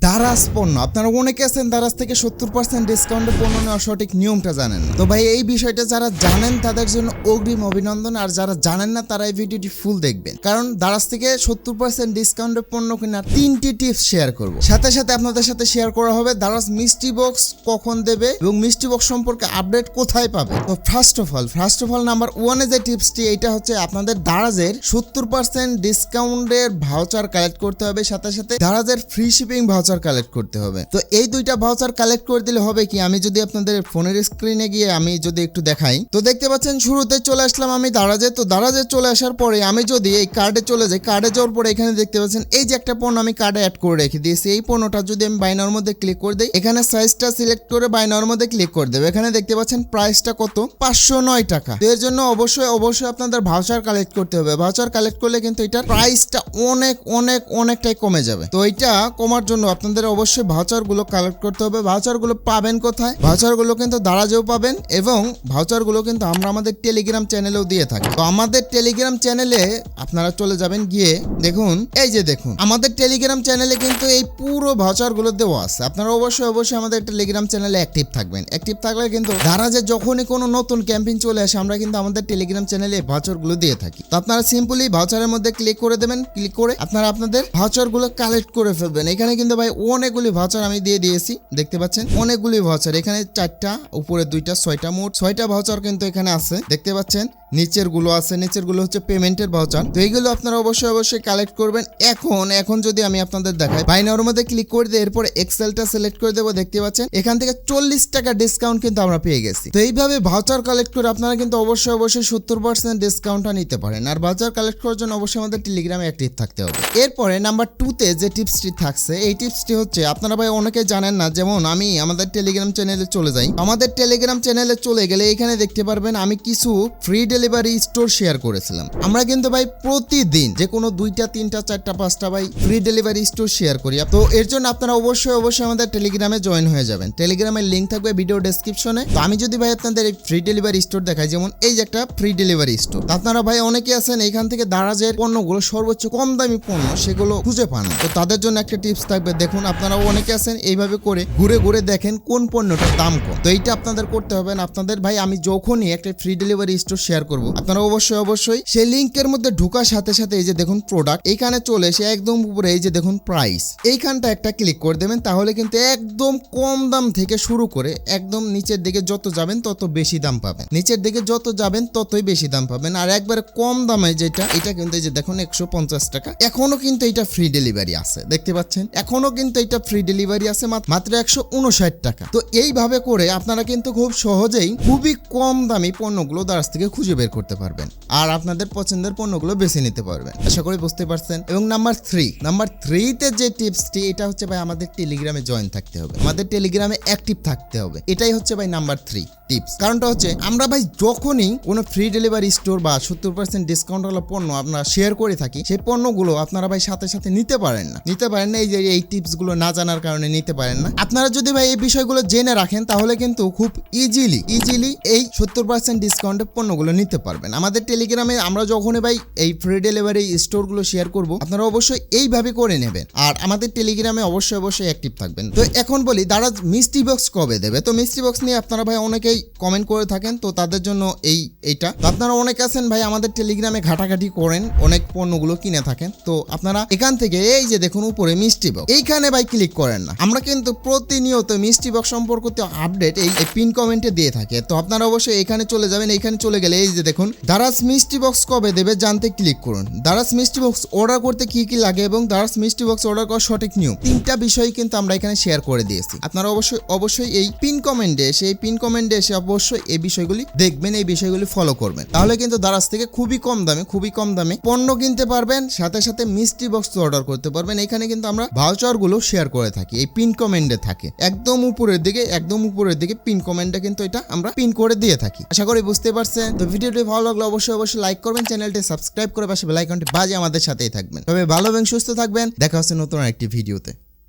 that Daraz পণ্য আপনারা অনেকে আছেন দারাজ থেকে সত্তর পার্সেন্ট ডিসকাউন্টে পণ্য নেওয়ার সঠিক নিয়মটা জানেন। তো ভাই, এই বিষয়টা যারা জানেন তাদের জন্য অগ্রিম অভিনন্দন। আর যারা জানেন না, তারা এই ভিডিওটি ফুল দেখবেন। কারণ দারাজ থেকে সত্তর পার্সেন্ট ডিসকাউন্টে পণ্য কেনার তিনটি টিপস শেয়ার করব। সাথে সাথে আপনাদের সাথে শেয়ার করা হবে দারাজ মিষ্টি বক্স কখন দেবে এবং মিষ্টি বক্স সম্পর্কে আপডেট কোথায় পাবে। তো first of all first of all number ওয়ানে যে টিপসটি এটা হচ্ছে আপনাদের দারাজের সত্তর পার্সেন্ট ডিসকাউন্টের ভাউচার কালেক্ট করতে হবে। সাথে সাথে দারাজের ফ্রি শিপিং ভাউচার কালেক্ট করতে হবে। তো এই দুইটা ভাউচার কালেক্ট করে দিলে হবে কি? আমি যদি আপনাদের ফোনের স্ক্রিনে গিয়ে আমি যদি একটু দেখাই, তো দেখতে পাচ্ছেন শুরুতে চলে আসলাম আমি দারাজে। তো দারাজে চলে আসার পরে আমি যদি এই কার্ডে চলে যাই কার্ডে যাওয়ার পরে এখানে দেখতে পাচ্ছেন এই যে একটা পণ্য আমি কার্ডে অ্যাড করে রেখে দিয়েছি। এই পণ্যটা যদি আমি বাইনার মধ্যে ক্লিক করে দিই, এখানে সাইজটা সিলেক্ট করে বাইনার মধ্যে ক্লিক করে দেবো। এখানে দেখতে পাচ্ছেন প্রাইসটা কত? পাঁচশো নয় টাকা। এর জন্য অবশ্যই অবশ্যই আপনাদের ভাউচার কালেক্ট করতে হবে। ভাউচার কালেক্ট করলে কিন্তু এটার প্রাইসটা অনেক অনেক, অনেকটাই কমে যাবে। তো এটা কমার জন্য আপনাদের অবশ্যই ভাউচারগুলো কালেক্ট করতে হবে। ভাউচারগুলো পাবেন কোথায়? ভাউচারগুলো কিন্তু দারাজেও পাবেন এবং ভাউচারগুলো কিন্তু আমরা আমাদের টেলিগ্রাম চ্যানেলেও দিয়ে থাকি। তো আমাদের টেলিগ্রাম চ্যানেলে আপনারা চলে যাবেন গিয়ে দেখুন, এই যে দেখুন, আমাদের টেলিগ্রাম চ্যানেলে কিন্তু এই পুরো ভাউচারগুলো দেওয়া আছে। আপনারা অবশ্যই অবশ্যই আমাদের টেলিগ্রাম চ্যানেলে অ্যাক্টিভ থাকবেন। অ্যাক্টিভ থাকলে কিন্তু দারাজে যখনই কোনো নতুন ক্যাম্পেইন চলে আসে, আমরা কিন্তু আমাদের টেলিগ্রাম চ্যানেলে ভাউচারগুলো দিয়ে থাকি। তো আপনারা সিম্পলি ভাউচারের মধ্যে ক্লিক করে দেবেন। ক্লিক করে আপনারা আপনাদের ভাউচারগুলো কালেক্ট করে ফেলবেন। এখানে কিন্তু ভাই অনেকগুলি ভাউচার আমি দিয়ে দিয়েছি, দেখতে পাচ্ছেন? অনেকগুলি ভাউচার এখানে চারটা, উপরে দুইটা, ছয়টা মোট। ছয়টা ভাউচার কিন্তু এখানে আছে, দেখতে পাচ্ছেন? নিচেরগুলো আছে নিচেরগুলো হচ্ছে পেমেন্টের ভাউচার তো এইগুলো আপনারা অবশ্যই অবশ্যই কালেক্ট করবেন। এখন এখন যদি আমি আপনাদের দেখাই বাইনার মধ্যে ক্লিক করে দিই এরপর এক্সেলটা সিলেক্ট করে দেবো, দেখতে পাচ্ছেন? এখান থেকে চল্লিশ টাকা ডিসকাউন্ট কিন্তু আমরা পেয়ে গেছি। তো এইভাবে ভাউচার কালেক্ট করে আপনারা কিন্তু অবশ্যই অবশ্যই সত্তর পার্সেন্ট ডিসকাউন্টটা নিতে পারেন। আর ভাউচার কালেক্ট করার জন্য অবশ্যই আমাদের টেলিগ্রামে অ্যাক্টিভ থাকতে হবে। এরপরে নাম্বার টুতে যে টিপসটি থাকছে, এই টিপসটি হচ্ছে, আপনারা ভাই অনেকে জানেন না, যেমন আমি আমাদের টেলিগ্রাম চ্যানেলে চলে যাই। আমাদের টেলিগ্রাম চ্যানেলে চলে গেলে এখানে দেখতে পারবেন আমি কিছু ফ্রি ডেলিভারি স্টোর শেয়ার করেছিলাম। আমরা কিন্তু ভাই প্রতিদিন যে কোনো দুইটা, তিনটা, চারটা, পাঁচটা ভাই ফ্রি ডেলিভারি স্টোর শেয়ার করি। তো এর জন্য আপনারা অবশ্যই অবশ্যই আমাদের টেলিগ্রামে জয়েন হয়ে যাবেন। টেলিগ্রামের লিঙ্ক থাকবে ভিডিও ডেসক্রিপশনে তো আমি যদি ভাই আপনাদের এই ফ্রি ডেলিভারি স্টোর দেখাই, যেমন এই যে একটা ফ্রি ডেলিভারি স্টোর আপনারা ভাই অনেকে আছেন এখান থেকে দারাজের পণ্যগুলো সর্বোচ্চ কম দামি পণ্য সেগুলো খুঁজে পান। তো তাদের জন্য একটা টিপস থাকবে। দেখুন আপনারা অনেকে আছেন, এইভাবে করে ঘুরে ঘুরে দেখেন কোন পণ্যটার দাম কম। তো এইটা আপনাদের করতে হবে আপনাদের ভাই, আমি যখনই একটা ফ্রি ডেলিভারি স্টোর শেয়ার করব, আপনারা অবশ্যই অবশ্যই সেই লিঙ্কের মধ্যে ঢোকার সাথে সাথে এই যে দেখুন প্রোডাক্ট এইখানে চলে এসে একদম উপরে এই যে দেখুন প্রাইস এইখানটা একটা ক্লিক করে দেবেন, তাহলে কিন্তু একদম কম দাম থেকে শুরু করে একদম নিচের দিকে যত যাবেন, তত বেশি দাম পাবেন। নিচের দিকে যত যাবেন, ততই বেশি দাম পাবেন। আর একবারে কম দামে যেটা, এটা কিন্তু এই যে দেখুন একশো পঞ্চাশ টাকা। এখনও কিন্তু এটা ফ্রি ডেলিভারি আছে, দেখতে পাচ্ছেন? এখনও কিন্তু এটা ফ্রি ডেলিভারি আছে মাত্র- একশো উনষাট টাকা। তো এইভাবে করে আপনারা কিন্তু খুব সহজেই খুবই কম দামি পণ্যগুলো দারাজ থেকে খুঁজে বের করতে পারবেন। আর আপনাদের পছন্দের পণ্যগুলো বেছে নিতে পারবেন। আশা করি বুঝতে পারছেন। এবং নাম্বার থ্রি নাম্বার থ্রিতে যে টিপসটি এটা হচ্ছে ভাই আমাদের টেলিগ্রামে জয়েন থাকতে হবে। আমাদের টেলিগ্রামে অ্যাক্টিভ থাকতে হবে। এটাই হচ্ছে ভাই নাম্বার থ্রি টিপস কারণটা হচ্ছে আমরা ভাই যখনই কোনো ফ্রি ডেলিভারি স্টোর বা সত্তর পার্সেন্ট ডিসকাউন্ট ওয়ালা পণ্য আমরা শেয়ার করে থাকি, সেই পণ্যগুলো আপনারা ভাই সাথে সাথে নিতে পারেন না। নিতে পারেন না, এই যে, এই টিপস গুলো না জানার কারণে নিতে পারেন না। আপনারা যদি ভাই এই বিষয়গুলো জেনে রাখেন, তাহলে কিন্তু খুব ইজিলি ইজিলি এই সত্তর পার্সেন্ট ডিসকাউন্টের পণ্যগুলো নিতে পারবেন। আমাদের টেলিগ্রামে আমরা যখনই ভাই এই ফ্রি ডেলিভারি স্টোরগুলো শেয়ার করব, আপনারা অবশ্যই এইভাবে করে নেবেন। আর আমাদের টেলিগ্রামে অবশ্যই অবশ্যই অ্যাক্টিভ থাকবেন। তো এখন বলি তারা মিষ্টি বক্স কবে দেবে? তো মিষ্টি বক্স নিয়ে আপনারা ভাই অনেকেই কমেন্ট করে থাকেন, তো তাদের জন্য এই, এইটা। তো আপনারা অনেক আছেন ভাই আমাদের টেলিগ্রামে ঘাটাঘাটি করেন, অনেক পণ্যগুলো কিনে থাকেন। তো আপনারা এখান থেকে, এই যে দেখুন উপরে মিষ্টি বক্স এইখানে ভাই ক্লিক করেন না। আমরা কিন্তু প্রতিনিয়ত মিষ্টি বক্স সম্পর্কিত আপডেট এই পিন কমেন্টে দিয়ে থাকে। তো আপনারা অবশ্যই এখানে চলে যাবেন, এইখানে চলে গেলে এই যে দেখুন, দারাজ মিষ্টি বক্স কবে দেবে জানতে ক্লিক করুন। দারাজ মিষ্টি বক্স অর্ডার করতে কি কি লাগে এবং দারাজ মিষ্টি বক্স অর্ডার করার সঠিক নিয়ম? তিনটা বিষয় কিন্তু আমরা এখানে শেয়ার করে দিয়েছি। আপনারা অবশ্যই অবশ্যই এই পিন কমেন্টে এসে, এই পিন কমেন্টে এসে অবশ্যই এই বিষয়গুলি দেখবেন, এই বিষয়গুলি ফলো করবেন। তাহলে কিন্তু দারাজ থেকে খুবই কম দামে, খুবই কম দামে পণ্য কিনতে পারবেন, সাথে সাথে মিষ্টি বক্স অর্ডার করতে পারবেন। এখানে কিন্তু আমরা ভাউচারগুলো শেয়ার করে থাকি, এই পিন কমেন্টে থাকে। একদম উপরের দিকে, একদম উপরের দিকে পিন কমেন্টে কিন্তু এটা আমরা পিন করে দিয়ে থাকি। আশা করি বুঝতে পারছেন? তো ভিডিওটি ভালো লাগলে অবশ্যই অবশ্যই লাইক করবেন চ্যানেলটি সাবস্ক্রাইব করে পাশে বেল আইকনটি বাজে আমাদের সাথেই থাকবেন। তবে ভালো এবং সুস্থ থাকবেন, দেখা হচ্ছে নতুন একটি ভিডিওতে